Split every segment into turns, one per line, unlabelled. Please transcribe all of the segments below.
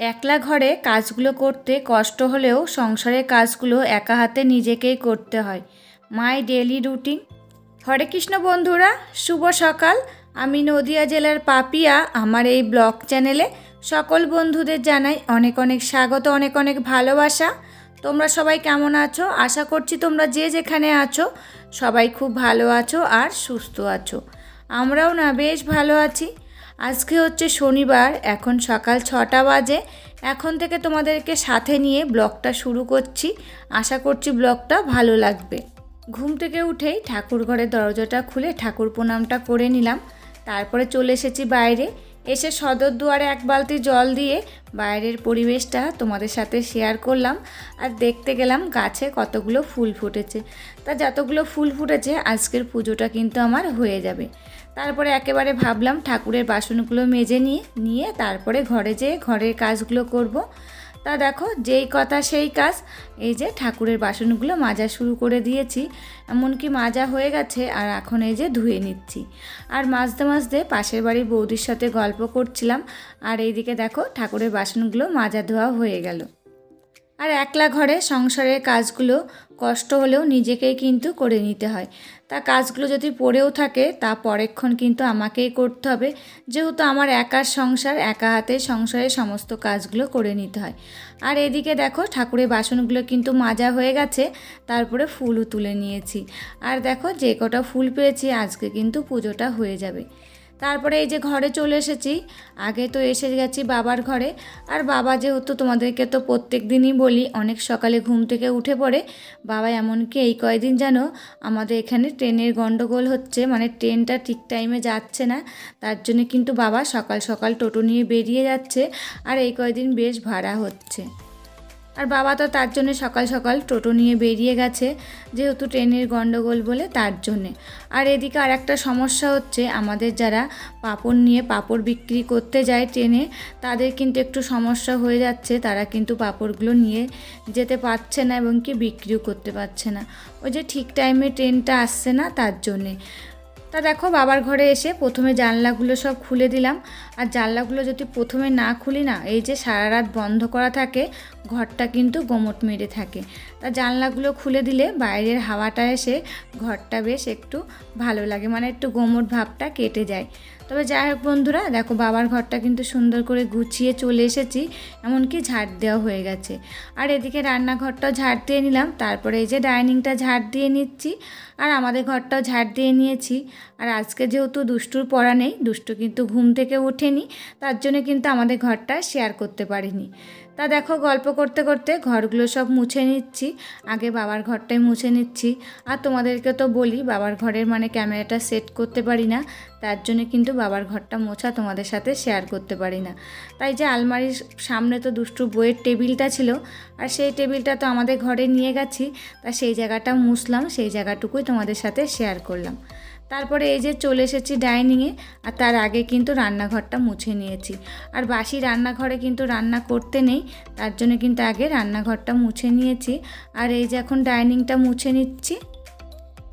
একলা ঘরে কাজগুলো করতে কষ্ট হলেও সংসারের কাজগুলো একা হাতে নিজেকেই করতে হয়। My daily routine. Hare Krishna বন্ধুরা, শুভ সকাল। আমি নদিয়া জেলার পাপিয়া, আমার এই ব্লগ চ্যানেলে সকল বন্ধুদের জানাই অনেক অনেক স্বাগত, অনেক অনেক ভালোবাসা। তোমরা সবাই কেমন আছো? আশা করছি তোমরা যে যেখানে আছো, সবাই খুব ভালো আছো আর সুস্থ আছো। আমরাও না বেশ ভালো আছি। আজকে হচ্ছে শনিবার, এখন সকাল ছটা বাজে। এখন থেকে তোমাদেরকে সাথে নিয়ে ব্লগটা শুরু করছি। আশা করছি ব্লগটা ভালো লাগবে। ঘুম থেকে উঠেই ঠাকুর ঘরের দরজাটা খুলে ঠাকুর প্রণামটা করে নিলাম। তারপরে চলে এসেছি বাইরে। এসে সদর দুয়ারে এক বালতি জল দিয়ে বাইরের পরিবেশটা তোমাদের সাথে শেয়ার করলাম। আর দেখতে গেলাম গাছে কতগুলো ফুল ফুটেছে। তা যতগুলো ফুল ফুটেছে, আজকের পুজোটা কিন্তু আমার হয়ে যাবে। তারপরে একেবারে ভাবলাম ঠাকুরের বাসনগুলো মেজে নিয়ে নিয়ে তারপরে ঘরে যেয়ে ঘরের কাজগুলো করব। তা দেখো যেই কথা সেই কাজ। এই যে ঠাকুরের বাসনগুলো মাজা শুরু করে দিয়েছি, এমনকি মাজা হয়ে গেছে আর এখন এই যে ধুয়ে নিচ্ছি। আর মাজতে মাজতে পাশের বাড়ির বৌদির সাথে গল্প করছিলাম, আর এইদিকে দেখো ঠাকুরের বাসনগুলো মাজা ধোয়া হয়ে গেল। আর একলা ঘরে সংসারের কাজগুলো কষ্ট হলেও নিজেকেই কিন্তু করে নিতে হয়। তা কাজগুলো যদি পড়েও থাকে, তা পরেক্ষণ কিন্তু আমাকেই করতে হবে। যেহেতু আমার একার সংসার, একা হাতে সংসারের সমস্ত কাজগুলো করে নিতে হয়। আর এদিকে দেখো, ঠাকুরের বাসনগুলো কিন্তু মাজা হয়ে গেছে, তারপরে ফুলও তুলে নিয়েছি। আর দেখো, যে কটা ফুল পেয়েছি, আজকে কিন্তু পুজোটা হয়ে যাবে। তারপরে এই যে ঘরে চলে এসেছি। আগে তো এসে গেছি বাবার ঘরে। আর বাবা যেহেতু তোমাদেরকে তো প্রত্যেক দিনই বলি, অনেক সকালে ঘুম থেকে উঠে পড়ে। বাবা এমনকি এই কয়দিন যেন আমাদের এখানে ট্রেনের গণ্ডগোল হচ্ছে মানে ট্রেনটা ঠিক টাইমে যাচ্ছে না। তার জন্য কিন্তু বাবা সকাল সকাল টোটো নিয়ে বেরিয়ে যাচ্ছে। আর এই কয়দিন বেশ ভাড়া হচ্ছে। আর বাবা তো তার জন্য সকাল সকাল টোটো নিয়ে বেরিয়ে গেছে, যেহেতু ট্রেনের গণ্ডগোল বলে তার জন্যে। আর এদিকে আর একটা সমস্যা হচ্ছে, আমাদের যারা পাপড় নিয়ে পাপড় বিক্রি করতে যায় ট্রেনে, তাদের কিন্তু একটু সমস্যা হয়ে যাচ্ছে, তারা কিন্তু পাপড়গুলো নিয়ে যেতে পারছে না এবং কি বিক্রিও করতে পারছে না। ওই যে ঠিক টাইমে ট্রেনটা আসছে না তার জন্যে। তা দেখো বাবার ঘরে এসে প্রথমে জানলাগুলো সব খুলে দিলাম আর জানলাগুলো যদি প্রথমে না খুলি না, এই যে সারা রাত বন্ধ করা থাকে, ঘরটা কিন্তু গোমট মেরে থাকে। তা জানলাগুলো খুলে দিলে বাইরের হাওয়াটা এসে ঘরটা বেশ একটু ভালো লাগে মানে একটু গোমট ভাবটা কেটে যায়। তবে যাই হোক বন্ধুরা, দেখো বাবার ঘরটা কিন্তু সুন্দর করে গুছিয়ে চলে এসেছি, এমনকি ঝাড় দেওয়া হয়ে গেছে। আর এদিকে রান্নাঘরটাও ঝাড় দিয়ে নিলাম, তারপরে এই যে ডাইনিংটা ঝাড় দিয়ে নিচ্ছি, আর আমাদের ঘরটাও ঝাড় দিয়ে নিয়েছি। আর আজকে যেহেতু দুষ্টুর পড়া নেই, দুষ্টু কিন্তু ঘুম থেকে ওঠেনি তার জন্য কিন্তু আমাদের ঘরটা শেয়ার করতে পারিনি। তা দেখো, গল্প করতে করতে ঘরগুলো সব মুছে নিচ্ছি, আগে বাবার ঘরটাই মুছে নিচ্ছি। আর তোমাদেরকে তো বলি, বাবার ঘরের মানে ক্যামেরাটা সেট করতে পারি না, তার জন্য কিন্তু বাবার ঘরটা মোছা তোমাদের সাথে শেয়ার করতে পারি না। তাই যে আলমারির সামনে তো দুষ্টু বইয়ের টেবিলটা ছিল, আর সেই টেবিলটা তো আমাদের ঘরে নিয়ে গেছি, তা সেই জায়গাটা মুছলাম, সেই জায়গাটুকুই তোমাদের সাথে শেয়ার করলাম। তারপরে এই যে চলে এসেছি ডাইনিংয়ে, আর তার আগে কিন্তু রান্নাঘরটা মুছে নিয়েছি। আর বাসি রান্নাঘরে কিন্তু রান্না করতে নেই, তার জন্য কিন্তু আগে রান্নাঘরটা মুছে নিয়েছি। আর এই যে এখন ডাইনিংটা মুছে নিচ্ছি।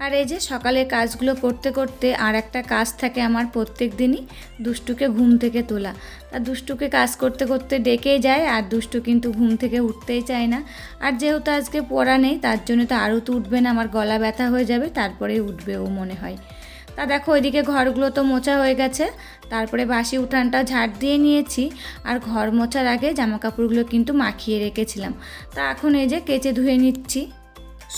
আর এই যে সকালে কাজগুলো করতে করতে আর একটা কাজ থাকে আমার প্রত্যেক দিনই, দুষ্টুকে ঘুম থেকে তোলা। তা দুষ্টুকে কাজ করতে করতে ডেকেই যায়, আর দুষ্টু কিন্তু ঘুম থেকে উঠতেই চায় না। আর যেহেতু আজকে পড়া নেই, তার জন্য তো আরও তো উঠবে না, আমার গলা ব্যথা হয়ে যাবে তারপরে উঠবে ও মনে হয়। তা দেখো, ওইদিকে ঘরগুলো তো মোছা হয়ে গেছে। তারপরে বাসি উঠানটা ঝাড় দিয়ে নিয়েছি। আর ঘর মোছার আগে জামা কাপড়গুলো কিন্তু মাখিয়ে রেখেছিলাম। তা এখন এই যে কেচে ধুয়ে নিচ্ছি।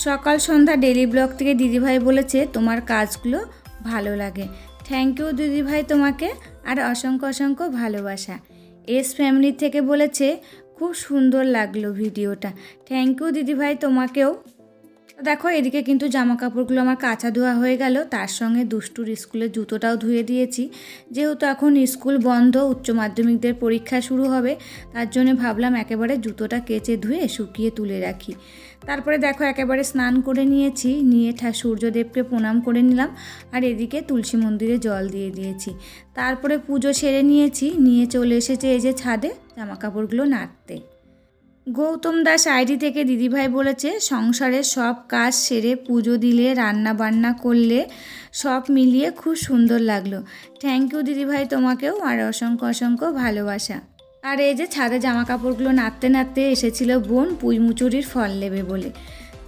সকাল সন্ধ্যা ডেলি ব্লগ থেকে দিদিভাই বলেছে, তোমার কাজগুলো ভালো লাগে। থ্যাংক ইউ দিদিভাই তোমাকে আর অসংখ্য অসংখ্য ভালোবাসা। এস ফ্যামিলি থেকে বলেছে, খুব সুন্দর লাগল ভিডিওটা। থ্যাংক ইউ দিদিভাই তোমাকেও। দেখো, এদিকে কিন্তু জামা কাপড়গুলো আমার কাঁচা ধোয়া হয়ে গেল। তার সঙ্গে দুষ্টুর স্কুলের জুতোটাও ধুয়ে দিয়েছি। যেহেতু এখন স্কুল বন্ধ, উচ্চ মাধ্যমিকদের পরীক্ষা শুরু হবে, তার জন্য ভাবলাম একেবারে জুতোটা কেচে ধুয়ে শুকিয়ে তুলে রাখি। তারপরে দেখো, একেবারে স্নান করে নিয়েছি, নিয়ে ঠা সূর্যদেবকে প্রণাম করে নিলাম আর এদিকে তুলসী মন্দিরে জল দিয়ে দিয়েছি। তারপরে পুজো সেরে নিয়েছি, নিয়ে চলে এসেছে এই যে ছাদে জামা কাপড়গুলো নাড়তে। গৌতম দাস আইডি থেকে দিদিভাই বলেছে সংসারের সব কাজ সেরে পুজো দিলে রান্না বান্না করলে সব মিলিয়ে খুব সুন্দর লাগল। থ্যাংক ইউ দিদিভাই তোমাকেও আর অসংখ্য অসংখ্য ভালোবাসা। আর এই যে ছাদে জামা কাপড়গুলো নাড়তে নাড়তে এসেছিল বোন, পুঁই মুচুরির ফল নেবে বলে।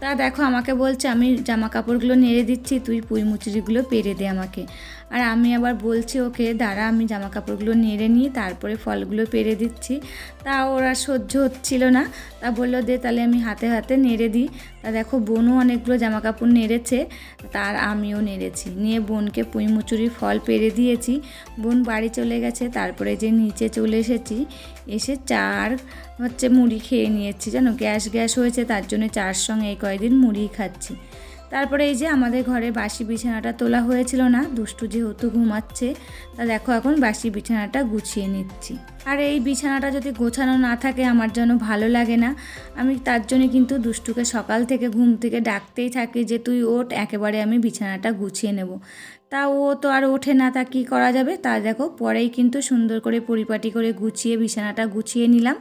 তা দেখো আমাকে বলছে, আমি জামা কাপড়গুলো নেড়ে দিচ্ছি, তুই পুঁই মুচুরিগুলো পেরে দে আমাকে। আর আমি আবার বলছি, ওকে, দাঁড়া, আমি জামা কাপড়গুলো নেড়ে নিই, তারপরে ফলগুলো পেরে দিচ্ছি। তা ওরা সহ্য হচ্ছিল না। তা বলল, দে, তাহলে আমি হাতে হাতে নেড়ে দিই। তা দেখো, বোনও অনেকগুলো জামা কাপড় নেড়েছে, তার আমিও নেড়েছি। নিয়ে বোনকে পুঁই মুচুরির ফল পেরে দিয়েছি। বোন বাড়ি চলে গেছে, তারপরে যে নিচে চলে এসেছি, এসে চার হচ্ছে মুড়ি খেয়ে নিয়েছি। জানো, গ্যাস গ্যাস হয়েছে, তার জন্য চার সঙ্গে এই কয়েকদিন মুড়ি খাচ্ছি। তারপরে এই যে আমাদের ঘরে বাসি বিছানাটা তোলা হয়েছিল না, দুষ্টু যেহেতু ঘুমাচ্ছে, তা দেখো এখন বাসি বিছানাটা গুছিয়ে নিচ্ছি। আর এই বিছানাটা যদি গোছানো না থাকে আমার যেন ভালো লাগে না। আমি তার জন্য কিন্তু দুষ্টুকে সকাল থেকে ঘুম থেকে ডাকতেই থাকি যে তুই ওঠ, একেবারে আমি বিছানাটা গুছিয়ে নেব। তা ও তো আর ওঠে না, তা কী করা যাবে? তা দেখো পরেই কিন্তু সুন্দর করে পরিপাটি করে গুছিয়ে বিছানাটা গুছিয়ে নিলাম।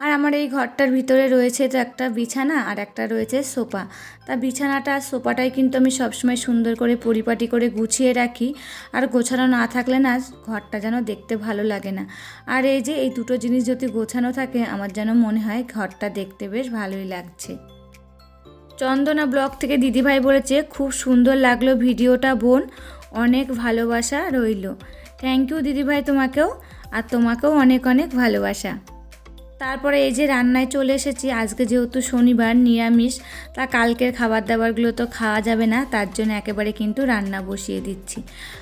আর আমার এই ঘরটার ভিতরে রয়েছে তো একটা বিছানা আর একটা রয়েছে সোফা। তা বিছানাটা আর সোফাটাই কিন্তু আমি সবসময় সুন্দর করে পরিপাটি করে গুছিয়ে রাখি। আর গোছানো না থাকলে না ঘরটা যেন দেখতে ভালো লাগে না। আর এই যে এই দুটো জিনিস যদি গোছানো থাকে, আমার যেন মনে হয় ঘরটা দেখতে বেশ ভালোই লাগছে। চন্দনা ব্লগ থেকে দিদিভাই বলেছে, খুব সুন্দর লাগল ভিডিওটা বোন। অনেক ভালোবাসা রইল। থ্যাংক ইউ দিদিভাই তোমাকেও। আর তোমাকেও অনেক অনেক ভালোবাসা। তারপরে এই যে রান্নায় চলে এসেছি, আজকে যেহেতু শনিবার, নিরামিষ, তা কালকের খাবার দাবারগুলো তো খাওয়া যাবে না, তার জন্য একেবারে কিন্তু রান্না বসিয়ে দিচ্ছি।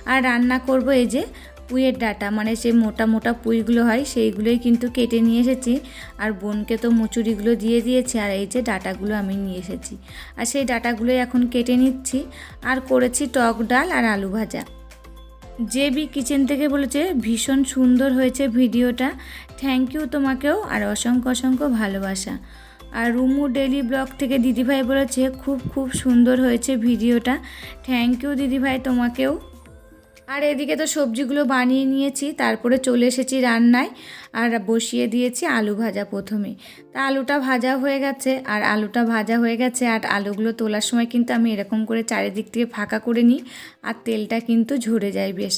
আর রান্না করব এই যে পুঁয়ের ডাটা মানে যে মোটা মোটা পুঁইগুলো হয়, সেইগুলোই কিন্তু কেটে নিয়ে এসেছি। আর বোনকে তো মুচুরিগুলো দিয়ে দিয়েছি, আর এই যে ডাটাগুলো আমি নিয়ে এসেছি। আর সেই ডাটাগুলোই এখন কেটে নিচ্ছি। আর করেছি টক ডাল আর আলু ভাজা। জেবি কিচেন থেকে বলেছে, ভীষণ সুন্দর হয়েছে ভিডিওটা। থ্যাংক ইউ তোমাকেও আর অসংখ্য অসংখ্য ভালোবাসা। আর রুমু ডেলি ব্লগ থেকে দিদিভাই বলেছে, খুব খুব সুন্দর হয়েছে ভিডিওটা। থ্যাংক ইউ দিদিভাই তোমাকেও। আর এদিকে তো সবজিগুলো বানিয়ে নিয়েছি, তারপরে চলে এসেছি রান্নায়। আর বসিয়ে দিয়েছি আলু ভাজা প্রথমে। তা আলুটা ভাজা হয়ে গেছে, আর আলুটা ভাজা হয়ে গেছে, আর আলুগুলো তোলার সময় কিন্তু আমি এরকম করে চারিদিক থেকে ফাঁকা করে নিই, আর তেলটা কিন্তু ঝরে যায় বেশ।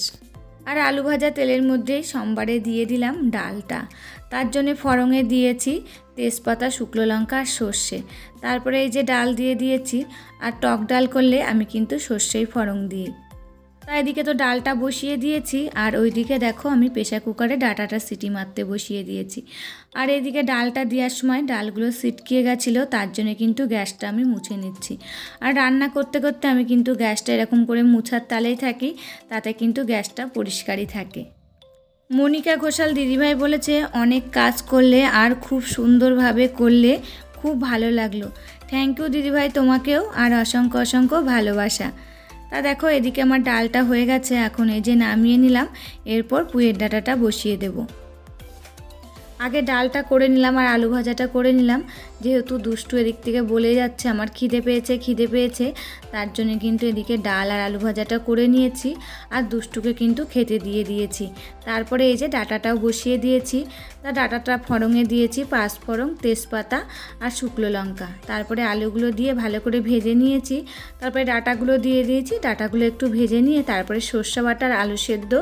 আর আলু ভাজা তেলের মধ্যেই সোমবারে দিয়ে দিলাম ডালটা। তার জন্য ফড়ঙে দিয়েছি তেজপাতা, শুকনো লঙ্কা, আর সর্ষে। তারপরে এই যে ডাল দিয়ে দিয়েছি, আর টক ডাল করলে আমি কিন্তু সর্ষেই ফড়ং দিই। তা এদিকে তো ডালটা বসিয়ে দিয়েছি, আর ওইদিকে দেখো আমি প্রেশার কুকারে ডাটাটা সিটি মারতে বসিয়ে দিয়েছি। আর এদিকে ডালটা দেওয়ার সময় ডালগুলো সিটকিয়ে গেছিল, তার জন্য কিন্তু গ্যাসটা আমি মুছে নিচ্ছি। আর রান্না করতে করতে আমি কিন্তু গ্যাসটা এরকম করে মুছার তালেই থাকি, তাতে কিন্তু গ্যাসটা পরিষ্কারই থাকে। মনিকা ঘোষাল দিদিভাই বলেছে, অনেক কাজ করলে আর খুব সুন্দরভাবে করলে খুব ভালো লাগল। থ্যাংক ইউ দিদিভাই তোমাকেও, আর অসংখ্য অসংখ্য ভালোবাসা। তা দেখো, এদিকে আমার ডালটা হয়ে গেছে, এখন এই যে নামিয়ে নিলাম, এরপর পুয়ের ডাটাটা বসিয়ে দেবো। আগে ডালটা করে নিলাম আর আলু ভাজাটা করে নিলাম। যেহেতু দুষ্টু এদিক থেকে বলে যাচ্ছে, আমার খিদে পেয়েছে খিদে পেয়েছে, তার জন্য কিন্তু এদিকে ডাল আর আলু ভাজাটা করে নিয়েছি আর দুষ্টুকে কিন্তু খেতে দিয়ে দিয়েছি। তারপরে এই যে ডাটাটাও বসিয়ে দিয়েছি, তা ডাটাটা ফড়ঙে দিয়েছি পাঁচফড়ং তেজপাতা আর শুকনো লঙ্কা। তারপরে আলুগুলো দিয়ে ভালো করে ভেজে নিয়েছি, তারপরে ডাটাগুলো দিয়ে দিয়েছি, ডাটাগুলো একটু ভেজে নিয়ে তারপরে সর্ষে বাটার আলু সেদ্ধ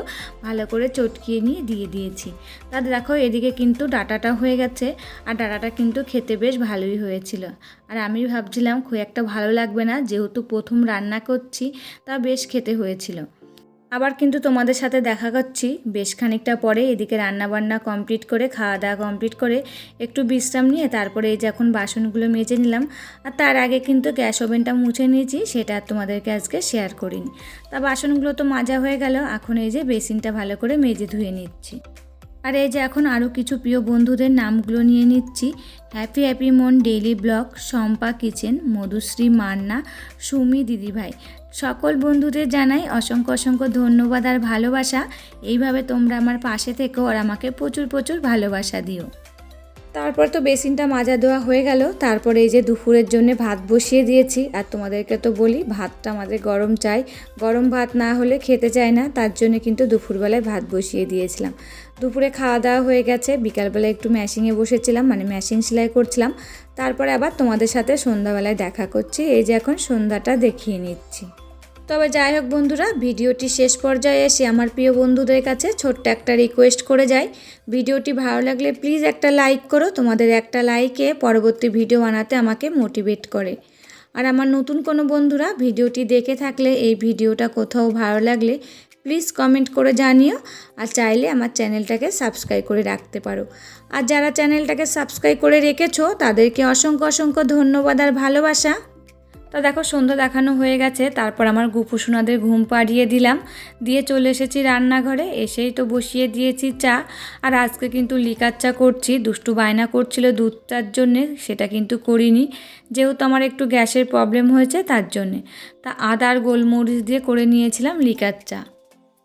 ভালো করে চটকিয়ে নিয়ে দিয়ে দিয়েছি। তা দেখো এদিকে কিন্তু ডাটাটা হয়ে গেছে, আর ডাটাটা কিন্তু খেতে বেশ ভালোই হয়েছিল। আর আমি ভাবছিলাম, খুব একটা ভালো লাগবে না, যেহেতু প্রথম রান্না করছি, তা বেশ খেতে হয়েছিল। আবার কিন্তু তোমাদের সাথে দেখা করছি, বেশ খানিকটা পরে এদিকে রান্না বান্না কমপ্লিট করে খাওয়া দাওয়া কমপ্লিট করে একটু বিশ্রাম নিয়ে তারপরে এই যে এখন বাসনগুলো মেজে নিলাম। আর তার আগে কিন্তু গ্যাস ওভেনটা মুছে নিয়েছি, সেটা আর তোমাদেরকে আজকে শেয়ার করিনি। তা বাসনগুলো তো মাজা হয়ে গেল, এখন এই যে বেসিনটা ভালো করে মেজে ধুয়ে নিচ্ছি। আর এই যে এখন আরও কিছু প্রিয় বন্ধুদের নামগুলো নিয়ে নিচ্ছি। হ্যাপি হ্যাপি মন daily blog Shampa kitchen Madhushree Manna, Sumi দিদিভাই। সকল বন্ধুদের জানাই অসংখ্য অসংখ্য ধন্যবাদ আর ভালোবাসা। এইভাবে তোমরা আমার পাশে থেকেও আর আমাকে প্রচুর প্রচুর ভালোবাসা দিও। তারপর তো বেসিনটা মাজা দেওয়া হয়ে গেল। তারপরে এই যে দুপুরের জন্য ভাত বসিয়ে দিয়েছি। আর তোমাদেরকে তো বলি, ভাতটা আমাদের গরম চাই। গরম ভাত না হলে খেতে চায় না, তার জন্য কিন্তু দুপুরবেলায় ভাত বসিয়ে দিয়েছিলাম। দুপুরে খাওয়া দাওয়া হয়ে গেছে। বিকালবেলা একটু ম্যাশিংয়ে বসেছিলাম মানে ম্যাশিং সেলাই করছিলাম। তারপরে আবার তোমাদের সাথে সন্ধ্যাবেলায় দেখা করছি। এই যে এখন সন্ধ্যাটা দেখিয়ে নিচ্ছি। তবে যাই হোক বন্ধুরা, ভিডিওটি শেষ পর্যায়ে এসে আমার প্রিয় বন্ধুদের কাছে ছোট্ট একটা রিকোয়েস্ট করে যাই। ভিডিওটি ভালো লাগলে প্লিজ একটা লাইক করো, তোমাদের একটা লাইকে পরবর্তী ভিডিও বানাতে আমাকে মোটিভেট করে। আর আমার নতুন কোনো বন্ধুরা ভিডিওটি দেখে থাকলে, এই ভিডিওটা কোথাও ভালো লাগলে প্লিজ কমেন্ট করে জানিও আর চাইলে আমার চ্যানেলটাকে সাবস্ক্রাইব করে রাখতে পারো। আর যারা চ্যানেলটাকে সাবস্ক্রাইব করে রেখেছো, তাদেরকে অসংখ্য অসংখ্য ধন্যবাদ আর ভালোবাসা। তা দেখো, সন্ধ্যা দেখানো হয়ে গেছে, তারপর আমার গুপুসোনাদের ঘুম পাড়িয়ে দিলাম। দিয়ে চলে এসেছি রান্নাঘরে, এসেই তো বসিয়ে দিয়েছি চা। আর আজকে কিন্তু লিকার চা করছি, দুষ্টু বায়না করছিল দুধ চার জন্যে, সেটা কিন্তু করিনি। যেহেতু আমার একটু গ্যাসের প্রবলেম হয়েছে তার জন্যে। তা আদার গোলমরিচ দিয়ে করে নিয়েছিলাম লিকার চা।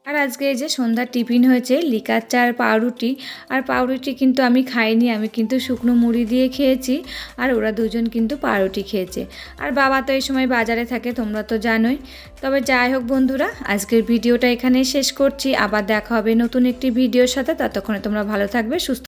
আর আজকে এই যে সন্ধ্যার টিফিন হয়েছে, লিকার চা আর পাউরুটি। আর পাউরুটি কিন্তু আমি খাইনি, আমি কিন্তু শুকনো মুড়ি দিয়ে খেয়েছি আর ওরা দুজন কিন্তু পাউরুটি খেয়েছে। আর বাবা তো এই সময় বাজারে থাকে, তোমরা তো জানোই। তবে যাই হোক বন্ধুরা, আজকের ভিডিওটা এখানে শেষ করছি। আবার দেখা হবে নতুন একটি ভিডিওর সাথে, ততক্ষণে তোমরা ভালো থাকবে, সুস্থ